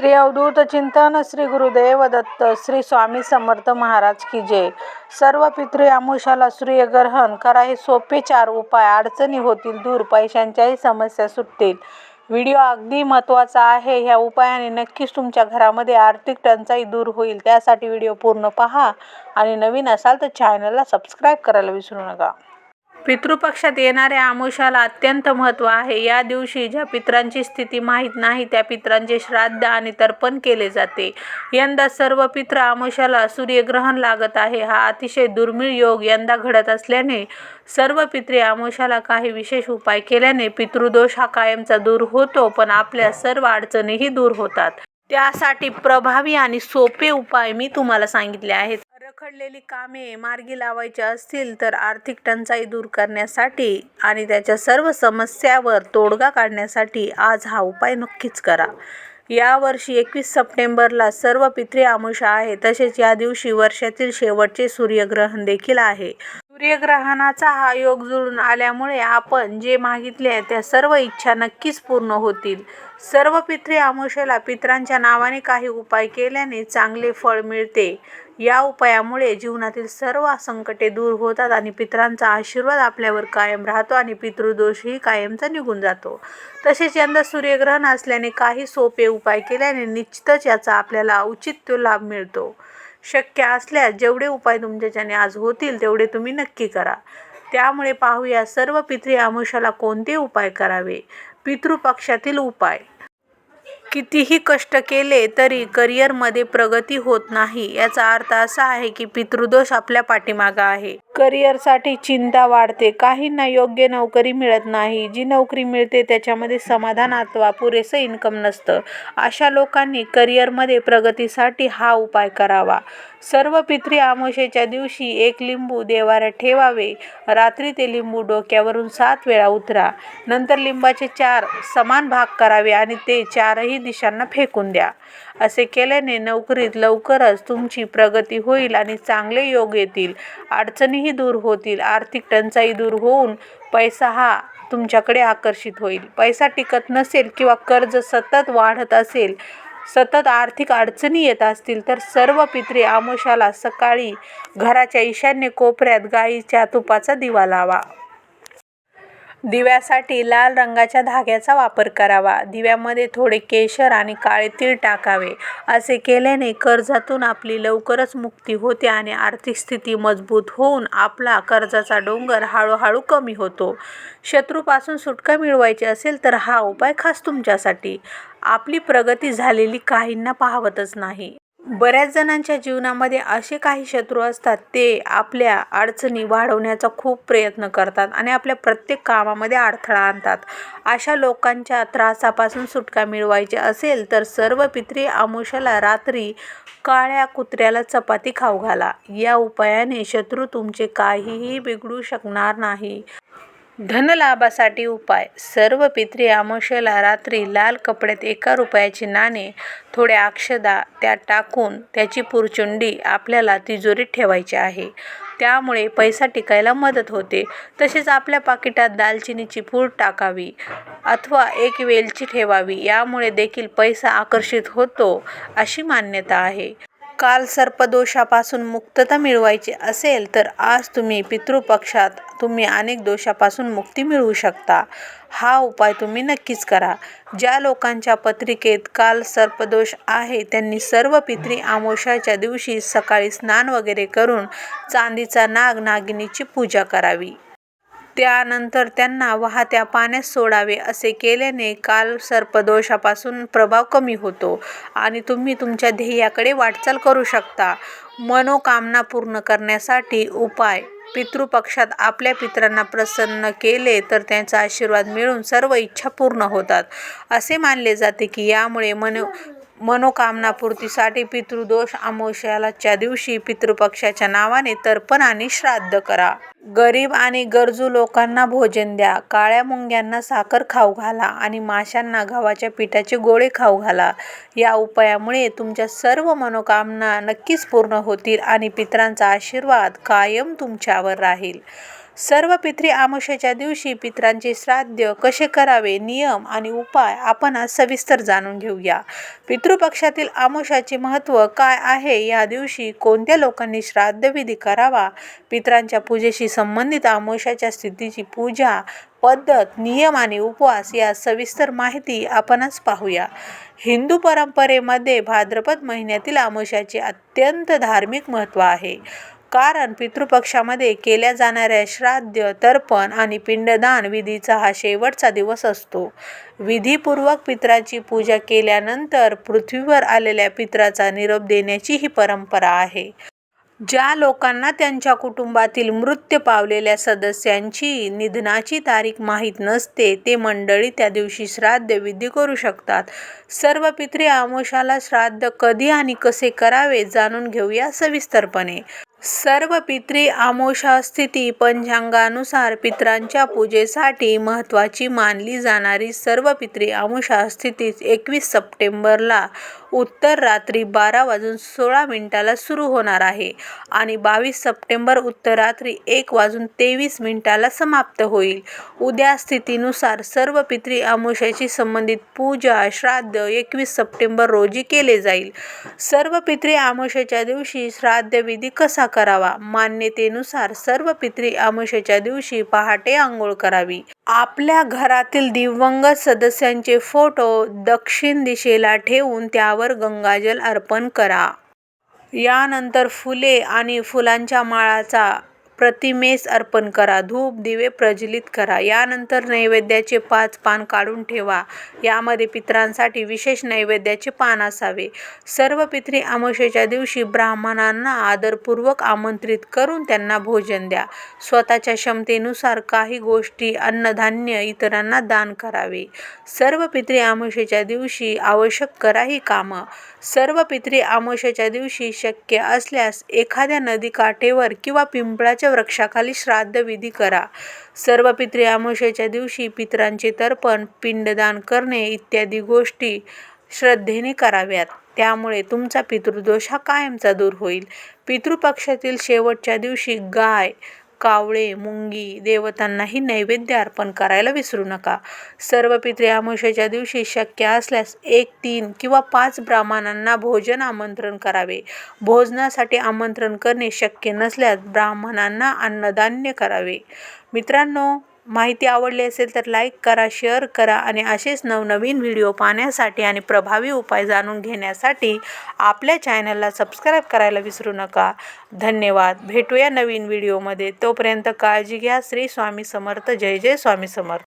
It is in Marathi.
श्री अवधूत चिंतन श्री गुरुदेव दत्त श्री स्वामी समर्थ महाराज की जय. सर्व पितृ आमुषाला सूर्यग्रहण करा हे सोपे चार उपाय. अडचणी होतील दूर पैशांच्याही समस्या सुटतील. व्हिडिओ अगदी महत्त्वाचा आहे. ह्या उपायाने नक्कीच तुमच्या घरामध्ये आर्थिक टंचाई दूर होईल. त्यासाठी व्हिडिओ पूर्ण पहा आणि नवीन असाल तर चॅनलला सबस्क्राईब करायला विसरू नका. पितृपक्षात येणाऱ्या आमुषाला अत्यंत महत्त्व आहे. या दिवशी ज्या पितरांची स्थिती माहीत नाही त्या पितरांचे श्राद्ध आणि तर्पण केले जाते. यंदा सर्व पित्र आमुषाला सूर्यग्रहण लागत आहे. हा अतिशय दुर्मिळ योग यंदा घडत असल्याने सर्व पित्रे आमुषाला काही विशेष उपाय केल्याने पितृदोष हा कायमचा दूर होतो पण आपल्या सर्व अडचणीही दूर होतात. त्यासाठी प्रभावी आणि सोपे उपाय मी तुम्हाला सांगितले आहेत. रखडलेली कामे मार्गी लावायची असतील तर आर्थिक टंचाई दूर करण्यासाठी आणि त्याच्या सर्व समस्यावर तोडगा काढण्यासाठी आज हा उपाय नक्कीच करा. यावर्षी एकवीस सप्टेंबरला सर्व पितृ आमुष आहे तसेच या दिवशी वर्षातील शेवटचे सूर्यग्रहण देखील आहे. सूर्यग्रहणाचा हा योग जुळून आल्यामुळे आपण जे मागितले त्या सर्व इच्छा नक्कीच पूर्ण होतील. सर्व पितृ आमुषेला पितरांच्या नावाने काही उपाय केल्याने चांगले फळ मिळते. या उपायामुळे जीवनातील सर्व संकटे दूर होतात आणि पित्रांचा आशीर्वाद आपल्यावर कायम राहतो आणि पितृदोषही कायमचा निघून जातो. तसेच यंदा सूर्यग्रहण असल्याने काही सोपे उपाय केल्याने निश्चितच याचा आपल्याला उचित लाभ मिळतो. शक्य असल्यास जेवढे उपाय तुमच्याच्याने आज होतील तेवढे तुम्ही नक्की करा. त्यामुळे पाहूया सर्व पितृ आमुषाला कोणते उपाय करावे? पितृपक्षातील उपाय. कितीही कष्ट केले तरी करिअरमध्ये प्रगती होत नाही. याचा अर्थ असा आहे की पितृदोष आपल्या पाठीमागं आहे. करिअरसाठी चिंता वाढते. काहींना योग्य नोकरी मिळत नाही. जी नोकरी मिळते त्याच्यामध्ये समाधान अथवा पुरेसं इन्कम नसतं. अशा लोकांनी करिअरमध्ये प्रगतीसाठी हा उपाय करावा. सर्व पितृ आमोशेच्या दिवशी एक लिंबू देवाऱ्यात ठेवावे. रात्री ते लिंबू डोक्यावरून सात वेळा उतरा. नंतर लिंबाचे चार समान भाग करावे आणि ते चारही दिशांना फेकून द्या. असे केल्याने नोकरीत लवकरच तुमची प्रगती होईल आणि चांगले योग येतील. अडचणीही दूर होतील. आर्थिक टंचाई दूर होऊन पैसा हा तुमच्याकडे आकर्षित होईल. पैसा टिकत नसेल किंवा कर्ज सतत वाढत असेल सतत आर्थिक अडचणी येत असतील तर सर्व पित्रे आमोशाला सकाळी घराच्या ईशान्य कोपऱ्यात गाईच्या तुपाचा दिवा लावा. दिव्यासाठी लाल रंगाच्या धाग्याचा वापर करावा. दिव्यामध्ये थोडे केशर आणि काळे तीळ टाकावे. असे केल्याने कर्जातून आपली लवकरच मुक्ती होते आणि आर्थिक स्थिती मजबूत होऊन आपला कर्जाचा डोंगर हळूहळू कमी होतो. शत्रूपासून सुटका मिळवायची असेल तर हा उपाय खास तुमच्यासाठी. आपली प्रगती झालेली काहींना पाहवतच नाही. बऱ्याच जणांच्या जीवनामध्ये असे काही शत्रू असतात ते आपल्या अडचणी वाढवण्याचा खूप प्रयत्न करतात आणि आपल्या प्रत्येक कामामध्ये अडथळा आणतात. अशा लोकांच्या त्रासापासून सुटका मिळवायची असेल तर सर्व पित्री आमुषाला रात्री काळ्या कुत्र्याला चपाती खाऊ घाला. या उपायाने शत्रू तुमचे काहीही बिघडू शकणार नाही. धनलाभासाठी उपाय. सर्व पितरी अमावस्येला रात्री लाल कपड्यात एका रुपयाची नाणे थोड्या अक्षदा त्यात टाकून त्याची पुरचुंडी आपल्याला तिजोरीत ठेवायची आहे. त्यामुळे पैसा टिकायला मदत होते. तसेच आपल्या पाकिटात दालचिनीची पूड टाकावी अथवा एक वेलची ठेवावी. यामुळे देखील पैसा आकर्षित होतो अशी मान्यता आहे. काल सर्पदोषापासून मुक्तता मिळवायची असेल तर आज तुम्ही पितृपक्षात तुम्ही अनेक दोषापासून मुक्ती मिळवू शकता. हा उपाय तुम्ही नक्कीच करा. ज्या लोकांच्या पत्रिकेत काल सर्पदोष आहे त्यांनी सर्व पितृ आमोशाच्या दिवशी सकाळी स्नान वगैरे करून चांदीचा नाग नागिनीची पूजा करावी. त्यानंतर त्यांना वाहत्या पाण्यात सोडावे असे केल्याने काल सर्पदोषापासून प्रभाव कमी होतो आणि तुम्ही तुमच्या ध्येयाकडे वाटचाल करू शकता. मनोकामना पूर्ण करण्यासाठी उपाय. पितृपक्षात आपल्या पितरांना प्रसन्न केले तर त्यांचा आशीर्वाद मिळून सर्व इच्छा पूर्ण होतात. असे मानले जाते की यामुळे मनोकामना पूर्तीसाठी पितृदोष अमावस्याच्या दिवशी पितृपक्षाच्या नावाने तर्पण आणि श्राद्ध करा. गरीब आणि गरजू लोकांना भोजन द्या. काळ्या मुंग्यांना साखर खाऊ घाला आणि माशांना गव्हाच्या पिठाचे गोळे खाऊ घाला. या उपायामुळे तुमच्या सर्व मनोकामना नक्कीच पूर्ण होतील आणि पितरांचा आशीर्वाद कायम तुमच्यावर राहील. सर्व पितृ आमुषेच्या दिवशी पितरांचे श्राद्ध कसे करावे नियम आणि उपाय आपण आज सविस्तर जाणून घेऊया. पितृपक्षातील आमुषाचे महत्त्व काय आहे? या दिवशी कोणत्या लोकांनी श्राद्धविधी करावा? पितरांच्या पूजेशी संबंधित आमुषाच्या स्थितीची पूजा पद्धत नियम आणि उपवास या सविस्तर माहिती आपणच पाहूया. हिंदू परंपरेमध्ये भाद्रपद महिन्यातील आमुषाचे अत्यंत धार्मिक महत्त्व आहे. कारण पितृपक्षामध्ये केल्या जाणाऱ्या श्राद्ध तर्पण आणि पिंडदान विधीचा हा शेवटचा दिवस असतो. विधीपूर्वक पितराची पूजा केल्यानंतर पृथ्वीवर आलेल्या पितराचा निरोप देण्याची ही परंपरा आहे. ज्या लोकांना त्यांच्या कुटुंबातील मृत्यू पावलेल्या सदस्यांची निधनाची तारीख माहीत नसते ते मंडळी त्या दिवशी श्राद्ध विधी करू शकतात. सर्व पितृ आमोशाला श्राद्ध कधी आणि कसे करावे जाणून घेऊया सविस्तरपणे. सर्व पितृ आमोशा स्थिती पंचांगानुसार पितरांच्या पूजेसाठी महत्त्वाची मानली जाणारी सर्व पितृ आमोशा स्थिती एकवीस सप्टेंबरला उत्तर रात्री बारा वाजून सोळा मिनिटाला सुरू होणार आहे आणि बावीस सप्टेंबर उत्तर रात्री एक वाजून तेवीस मिनिटाला समाप्त होईल. उद्या स्थितीनुसार सर्व पितृ आमोशाशी संबंधित पूजा श्राद्ध एकवीस सप्टेंबर रोजी केले जाईल. सर्व पितृ आमोशाच्या दिवशी श्राद्धविधी कसा करावा? मान्यतेनुसार सर्व पितृ आमोशाच्या दिवशी पहाटे आंघोळ करावी. आपल्या घरातील दिवंगत सदस्यांचे फोटो दक्षिण दिशेला ठेवून त्यावर गंगाजल अर्पण करा. यानंतर फुले आणि फुलांच्या माळाचा प्रतिमेस अर्पण करा धूप दिवे प्रज्वलित करा यानंतर नैवेद्याचे पाच पान काढून ठेवा. यामध्ये पितरांसाठी विशेष नैवेद्याचे पान असावे. सर्व पितृ अमावस्येच्या दिवशी ब्राह्मणांना आदरपूर्वक आमंत्रित करून त्यांना भोजन द्या. स्वतःच्या क्षमतेनुसार काही गोष्टी अन्नधान्य इतरांना दान करावे. सर्व पितरी अमावस्येच्या दिवशी आवश्यक करा ही कामं. सर्व पितृ अमावस्येच्या दिवशी शक्य असल्यास एखाद्या नदीकाठेवर किंवा पिंपळाच्या वृक्षाखाली श्राद्धविधी करा. सर्व पितृ अमावस्येच्या दिवशी पितरांचे तर्पण पिंडदान करणे इत्यादी गोष्टी श्रद्धेने कराव्यात. त्यामुळे तुमचा पितृदोष हा कायमचा दूर होईल. पितृपक्षातील शेवटच्या दिवशी गाय कावळे मुंगी देवतांनाही नैवेद्य अर्पण करायला विसरू नका. सर्व पितृ अमावस्येच्या दिवशी शक्य असल्यास एक तीन किंवा पाच ब्राह्मणांना भोजन आमंत्रण करावे. भोजनासाठी आमंत्रण करणे शक्य नसल्यास ब्राह्मणांना अन्नधान्य करावे. मित्रांनो माहिती आवडली असेल तर लाईक करा शेअर करा आणि असेच नवनवीन व्हिडिओ पाहण्यासाठी आणि प्रभावी उपाय जाणून घेण्यासाठी आपल्या चॅनलला सबस्क्राईब करायला विसरू नका. धन्यवाद. भेटूया नवीन व्हिडिओमध्ये. तोपर्यंत काळजी घ्या. श्री स्वामी समर्थ. जय जय स्वामी समर्थ.